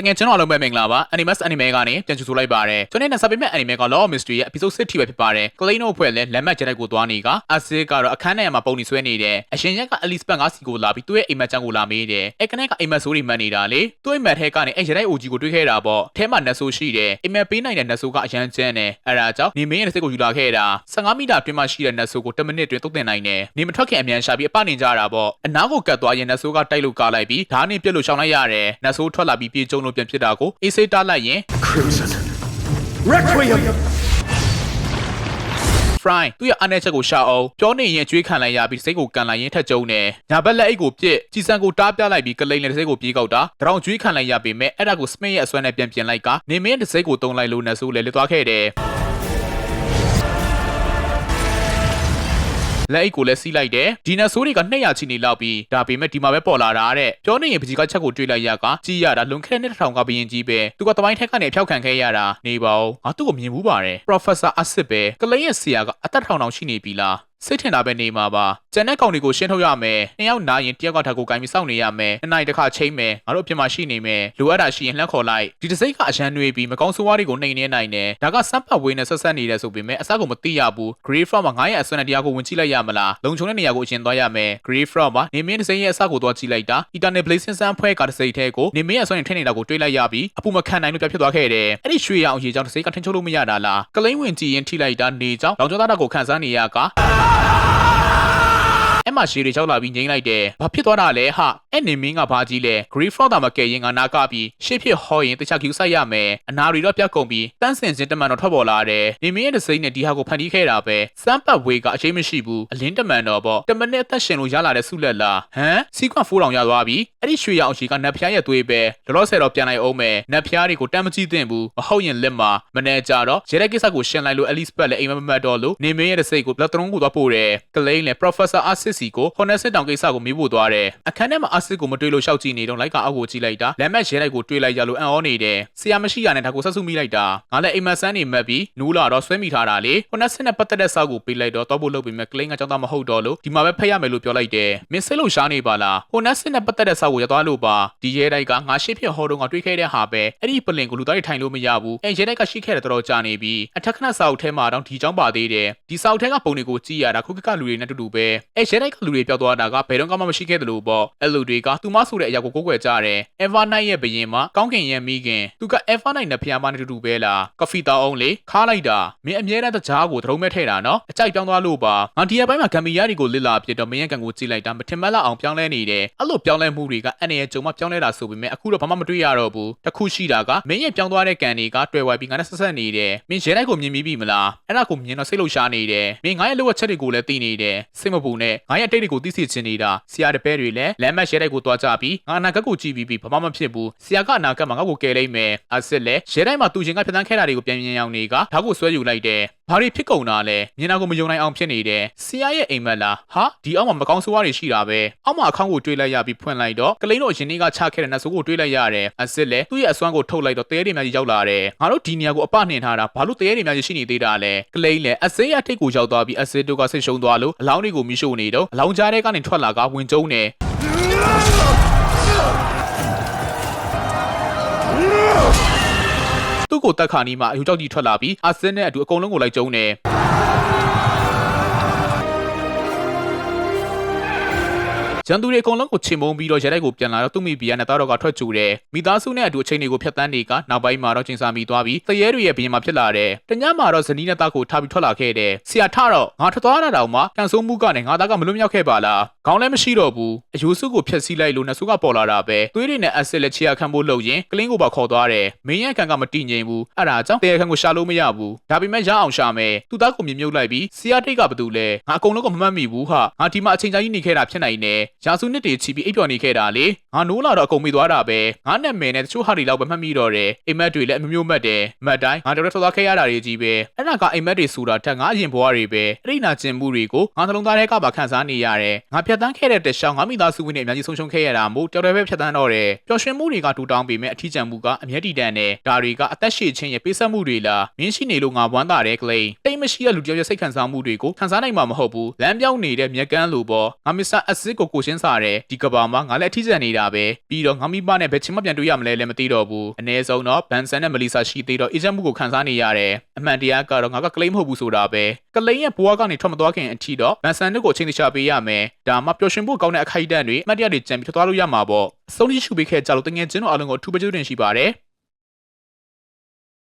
တကယ်ကျွန်တော်အလုံးပဲမင်္ဂလာပါ Animus Anime ကနေပြန်ကြိုဆိုလိုက်ပါတယ်ကျွန်တော်နဲ့ဆက်ပေးမဲ့ Anime က Law of Mystery ရဲ့ episode 6ထိပဲဖြစ်ပါတယ်ကလိန်တို့အဖွဲ့လည်းလက်မှတ်ကျတဲ့ကိုသွားနေကအစစ်ကတော့အခန်းထဲမှာပုံနေဆွဲနေတယ်အရှင်ရက်က Alice Bank ကစီကိုလာပြီးသူ့ရဲ့အိမ်မက်ချန်ကိုလာမေးတယ်အဲ့ကနေ့ကအိမ်မက်ဆိုးတွေမှတ်နေတာလေသူ့အိမ်မက်ထဲကနေအဲ့ရတဲ့ OG ကိုတွေးခဲ့တာပေါ့ထဲမှာနတ်ဆိုးရှိတယ်အိမ်မက်ပေးနိုင်တဲ့နတ်ဆိုးကအရန်ကျန်းတယ်အဲ့ဒါကြောင့်နေမင်းရဲ့စိတ်ကိုယူလာခဲ့တာ15မီတာအတွင်းမှာရှိတဲ့နတ်ဆိုးကို10မိနစ်အတွင်းတုတ်တင်နိုင်တယ်နေမထွက်ခင်အမြန်ရှာပြီးအပနေကြတာပေါ့အနားကိုကတ်သွားရင်နတ်ဆိုးကတိုက်လို့ကားလိုက်ပြီးဓာတ်နဲ့ပြက်လို့ရှောင်လိုက်ရတယ်နတ်ဆိုးထွက်လာပြီးပြေကျုံလို့ပြန်ဖြစ်တာကိုအေးစေးတားလိုက်ရင် Crimson. Requiem! Fry သူ့ရဲ့အနေချက်ကိုရှာအောင်ပြောနေရင်ကြွေးခံလိုက်ရပြီးစိတ်ကိုကန်လိုက်ရင်ထက်ကျုံတယ်ညာဘက်လက်အိတ်ကိုပြစ်ကြည်စံကိုတားပြလိုက်ပြီးကလိန်နဲ့စိတ်ကိုပြေးကောက်တာတရောင်ကြွေးခံလိုက်ရပေမဲ့အဲ့ဒါကို Smith ရဲ့အစွမ်းနဲ့ပြန်ပြင်လိုက်ကနေမင်းရဲ့စိတ်ကိုတုံးလိုက်လို့နဲ့ဆိုလဲလွတ်သွားခဲ့တယ် လက်အိတ်ကိုလည်းစီးလိုက်တယ်ဒီနက်ဆိုးတွေက200ချီနေလောက်ပြီးဒါပေမဲ့ဒီမှာပဲပေါ်လာတာတဲ့ပြောနေရင်ပကြီးကချက်ကိုတွေးလိုက်ရကကြည်ရတာလွန်ခဲ့တဲ့နှစ်ထောင်ကဘရင်ကြီးပဲသူကတပိုင်းထက်ကနေအဖြောက်ခံခဲ့ရတာနေပါဦးငါသူ့ကိုမြင်မှုပါတယ် Professor Asif ပဲကလိန်ရဲ့ဆရာကအသက်ထောင်ထောင်ရှိနေပြီလား စိတ်ထင်တာပဲနေမှာပါကျန်တဲ့ကောင်တွေကိုရှင်းထုတ်ရမယ်နှစ်ယောက်နားရင်တယောက်ကထပ်ကိုကိုင်းပြီးစောင့်နေရမယ်နှစ်နိုင်တစ်ခါချိန်မယ်ငါတို့အပြင်မှာရှိနေမယ်လိုအပ်တာရှိရင်လှမ်းခေါ်လိုက်ဒီတစ်စိတ်ကအရန်နွေးပြီးမကောင်းဆိုးဝါးတွေကိုနှိမ်နေနိုင်တယ်ဒါကစမ်းပတ်ဝေးနဲ့ဆက်ဆက်နေတယ်ဆိုပေမဲ့အစကိုမသိရဘူး Grey Frog မှာငါရဲ့အစွမ်းနဲ့တရားကိုဝင်ကြည့်လိုက်ရမလားလုံချုံတဲ့နေရာကိုအရင်သွားရမယ် Grey Frog မှာနေမင်းတစ်စိတ်ရဲ့အစကိုသွားကြည့်လိုက်တာ Eternal Blazing Sun ဖွဲ့ကတစ်စိတ်ထဲကိုနေမင်းရဲ့အစွမ်းနဲ့ထည့်နေတာကိုတွေးလိုက်ရပြီးအပူမခံနိုင်လို့ပြတ်ဖြစ်သွားခဲ့တယ်အဲ့ဒီရွှေရောင်ရေကြောင့်တစ်စိတ်ကထင်ချုပ်လို့မရတာလားကလိန်ဝင်ကြည့်ရင်ထိလိုက်တာနေကြောင်းလောင်ကျောသားတာကိုခန်းစားနေရကအဲ့ မှာရှေးတွေချောက်လာပြီးငိမ့်လိုက်တယ်။ဘာဖြစ်သွားတာလဲဟာအဲ့နေမင်းကဘာကြီးလဲ Grey Frog တာမကဲရင်ကနာကပြီးရှေ့ဖြစ်ဟောရင်တခြား queue ဆိုင်ရမယ်။အနာတွေတော့ပြတ်ကုန်ပြီးတန်းစင်စင်တမန်တော့ထွက်ပေါ်လာတယ်။နေမင်းရဲ့ဒစိမ့်နဲ့ဒီဟာကိုဖန်တီးခဲ့တာပဲ။စမ်းပတ်ဝေးကအချိန်မရှိဘူး။အလင်းတမန်တော့ပေါ့။တမန်နဲ့အသက်ရှင်လို့ရလာတဲ့ဆုလက်လား။ဟမ်စီကွန်ဖိုးတောင်ရသွားပြီ။အဲ့ဒီရွှေရောင်ရှီကနတ်ဖျားရဲ့သွေးပဲ။လောလောဆယ်တော့ပြန်လိုက်အောင်မယ်။နတ်ဖျားတွေကိုတမ်းမကြည့်သင့်ဘူး။မဟုတ်ရင်လက်မှာမနေကြတော့ရဲတဲ့ကိစ္စကိုရှင်းလိုက်လို့ Alice Pat လည်းအိမ်မမတ်တော့လို့နေမင်းရဲ့ဒစိမ့်ကိုလက်တလုံးကိုသွားပို့တယ်။ကလိန်လည်း Professor Assisi ကို Honest တောင်ကိစ္စကိုမေးဖို့သွားတယ်။အခန်းထဲမှာ Assisi ကိုမတွေ့လို့ရှောက်ကြည့်နေတော့လိုက်ကအောက်ကိုကြည့်လိုက်တာလက်မက်ရဲလိုက်ကိုတွေ့လိုက်ရလို့အံ့ဩနေတယ်။ဆရာမရှိရနဲ့ဒါကိုဆက်စုမိလိုက်တာ။ငါလည်းအိမ်မဆန်းနေမှတ်ပြီးနူးလာတော့ဆွဲမိထားတာလေ။ Honest နဲ့ပတ်သက်တဲ့စောက်ကိုပေးလိုက်တော့တော့ဖို့လုပ်ပြီးမဲ့ကလိန်ကကြောင်းသားမဟုတ်တော့လို့ဒီမှာပဲဖက်ရမယ်လို့ပြောလိုက်တယ်။မင်းစိတ်လို့ရှားနေပါလား။ Honest နဲ့ပတ်သက်တဲ့စောက်ကိုရသွားလို့ပါ။ဒီရဲတိုက်ကငါရှေ့ဖြစ်ဟောတော့ငါတွေးခဲ့တဲ့ဟာပဲ။အဲ့ဒီပလင်ကိုလူသားတွေထိုင်လို့မရဘူး။အဲရဲတိုက်ကရှိခဲ့တဲ့တော်တော်ကြာနေပြီ။အထက်ခဏစောက်ထဲမှာတော့ဒီကြောင်းပါသေးတယ်။ဒီစောက်ထဲကပုံတွေကိုကြည့်ရတာခုကကလူတွေနဲ့တူတူပဲ။အဲရဲတိုက်ကလူတွေပျောက်သွားတာကဘယ်တော့မှမရှိခဲ့သလိုပေါ့။အဲ့လူတွေကသူမဆိုတဲ့အရာကိုကိုးကွယ်ကြတယ်။ Ever Night ရဲ့ဘရင်မှာကောင်းကင်ရဲ့မိခင်သူက Ever Night နဲ့ဖျားမနဲ့တူတူပဲလား။ကဖီတောင်းအောင်လေခါလိုက်တာမင်းအမြဲတမ်းတကြားကိုသရုံးမဲ့ထဲတာနော်။အကြိုက်ပြောင်းသွားလို့ပါ။ငါဒီရက်ပိုင်းမှာဂမ်ဘီယာတွေကိုလစ်လာပြတော့မင်းရဲ့ကန်ကိုကြည့်လိုက်တာမထင်မှတ်လောက်အောင်ပြောင်းလဲနေတယ်။အဲ့လိုပြောင်းလဲမှုတွေကအန်ရဲ့ကြုံမှပြောင်းလဲတာဆိုပေမဲ့အခုတော့ဘာမှမတွေ့ရတော့ဘူး။တစ်ခုရှိတာကမင်းရဲ့ပြောင်းသွားတဲ့ကန်တွေကတွေ့ဝိုက်ပြီးငါနဲ့ဆက်ဆက်နေတယ်။မင်းရဲတိုက်ကိုမြင်ပြီးပြီမလား။အဲ့ဒါကိုမြင်တော့စိတ်လှုပ်ရှားနေတယ်။မင်းငါရဲ့လိုအပ်ချက်တွေကိုလည်းသိနေတယ်။စိတ်မပူနဲ့ငါရဲ့အတိတ်တွေကိုသိစေချင်နေတာ။ဆရာတပည့်တွေလည်းလမ်းမရဲတိုက်ကိုတွားကြပြီးငါအနာဂတ်ကိုကြည့်ပြီးပြီးဘာမှမဖြစ်ဘူး။ဆရာကအနာဂတ်မှာငါ့ကိုကယ်လိုက်မယ်။အစစ်လည်းရဲတိုက်မှာသူချင်းကဖြတ်သန်းခဲ့တာတွေကိုပြန်မြင်အောင်နေကဓာတ်ကိုဆွဲယူလိုက်တယ်။ ဘာတွေဖြစ်ကုန်တာလဲမြင်တာကိုမယုံနိုင်အောင်ဖြစ်နေတယ်။ဆရာရဲ့အိမ်မက်လားဟာဒီအောက်မှာမကောင်းဆိုးဝါးတွေရှိတာပဲ။အောက်မှာအခန်းကိုတွေးလိုက်ရပြီးဖွင့်လိုက်တော့ကလိန်တို့ရင်လေးကချခဲ့တဲ့နတ်ဆိုးကိုတွေးလိုက်ရတယ်။အစစ်လည်းသူ့ရဲ့အစွမ်းကိုထုတ်လိုက်တော့တဲတွေများကြီးရောက်လာတယ်။ငါတို့ဒီနေရာကိုအပနှင်ထားတာဘာလို့တဲတွေများကြီးရှိနေသေးတာလဲ။ကလိန်လည်းအစစ်ရထိတ်ကိုရောက်သွားပြီးအစစ်တို့ကဆိတ်ရှုံးသွားလို့အလောင်းတွေကိုမိရှို့နေတော့အလောင်းကြားထဲကနေထွက်လာကဝင်ကျုံနေ သူ့ကိုတက်ခါနီးမှာအယူကြောက်ကြီးထွက်လာပြီးအစစ်နဲ့အတူအကုန်လုံးကိုလိုက်ကျုံနေကျန်သူတွေအကုန်လုံးကိုချင်မုံပြီးတော့ရဲတိုက်ကိုပြန်လာတော့သူ့မိဘီယာနဲ့တားတော့ကထွက်ကြူတယ်မိသားစုနဲ့အတူအချိန်တွေကိုဖျက်ဆီးနေကနောက်ပိုင်းမှာတော့ချင်းစာမိသွားပြီးတရေတွေရဲ့ဘရင်မှာဖြစ်လာတယ်တညမှာတော့ဇနီးနဲ့တားကိုထားပြီးထွက်လာခဲ့တယ်ဆရာထတော့ငါထွက်သွားတာတောင်မှကန်ဆိုးမှုကနေငါသားကမလွတ်မြောက်ခဲ့ပါလား ခေါင်းလည်းမရှိတော့ဘူးအယူစုကိုဖျက်ဆီးလိုက်လို့နတ်ဆုကပေါ်လာတာပဲသွေးတွေနဲ့အက်ဆစ်လက်ချီယာခံဖို့လုပ်ရင်ကလင်းကိုပါခေါ်သွားတယ်မင်းရဲ့ကန်ကမတိငိမ်ဘူးအဲ့ဒါကြောင့်တရားခံကိုရှာလို့မရဘူးဒါပေမဲ့ရအောင်ရှာမယ်သူသားကိုမြင်မြုပ်လိုက်ပြီးဆရာတိတ်ကဘာတူလဲငါအကုန်လုံးကမမှတ်မိဘူးဟာငါဒီမှာအချိန်ကြာကြီးနေခဲ့တာဖြစ်နိုင်တယ်ရာစုနှစ်တွေချီပြီးအိပ်ပျော်နေခဲ့တာလေငါနိုးလာတော့အကုန်မိသွားတာပဲငါနဲ့မယ်နဲ့တချို့ဟာတွေလောက်ပဲမှတ်မိတော့တယ်အိမ်မက်တွေလည်းအမျိုးမျိုးမှတ်တယ်မှတ်တိုင်းငါတော်တော်ထွက်သွားခဲ့ရတာတွေကြီးပဲအဲ့ဒါကအိမ်မက်တွေဆိုတာထက်ငါအရင်ဘဝတွေပဲအဲ့ဒီနာကျင်မှုတွေကိုငါနှလုံးသားထဲကပါခံစားနေရတယ်ငါဖြတ်တန်းခဲ့တဲ့တရှောင်းငါမိသားစုဝင်တွေအများကြီးဆုံးရှုံးခဲ့ရတာမို့တော်တော်ပဲဖြတ်တန်းတော့တယ်ပျော်ရွှင်မှုတွေကတူတောင်းပေမဲ့အထီးကျန်မှုကအမျက်တီတန်တယ်ဒါတွေကအသက်ရှည်ခြင်းရဲ့ပေးဆက်မှုတွေလားမင်းရှိနေလို့ငါဝမ်းသာတယ်ကလိန်တိတ်မရှိတဲ့လူတယောက်ရဲ့စိတ်ခံစားမှုတွေကိုခံစားနိုင်မှာမဟုတ်ဘူးလမ်းပြောင်းနေတဲ့မြက်ကန်းလိုပေါ့ငါမစ္စတာအစ်စ်ကိုကိုချင်းစားတယ်ဒီကဘာမှာငါလည်းအထီးကျန်နေတာပဲပြီးတော့ငါမိဘနဲ့ဘယ်ချင်းမပြန်တွေ့ရမလဲလည်းမသိတော့ဘူးအ ਨੇ ဆုံးတော့ဘန်ဆန်နဲ့မလီဆာရှိသေးတော့အေဂျင့်မှုကိုခန်းစားနေရတယ်အမှန်တရားကတော့ငါကကလိမ့်မဟုတ်ဘူးဆိုတာပဲကလိမ့်ရဲ့ဘွားကနေထွက်မသွားခင်အထီတော့ဘန်ဆန်တို့ကိုချင်းချပေးရမယ်ဒါမှပျော်ရွှင်ဖို့ကောင်းတဲ့အခိုက်အတန့်တွေအမှတ်တရတွေကြံပြီးထွက်သွားလို့ရမှာပေါ့အဆုံးထိရှုပေးခဲ့ကြလို့တငယ်ချင်းတို့အားလုံးကိုအထူးပကြိုးတင်ရှိပါတယ်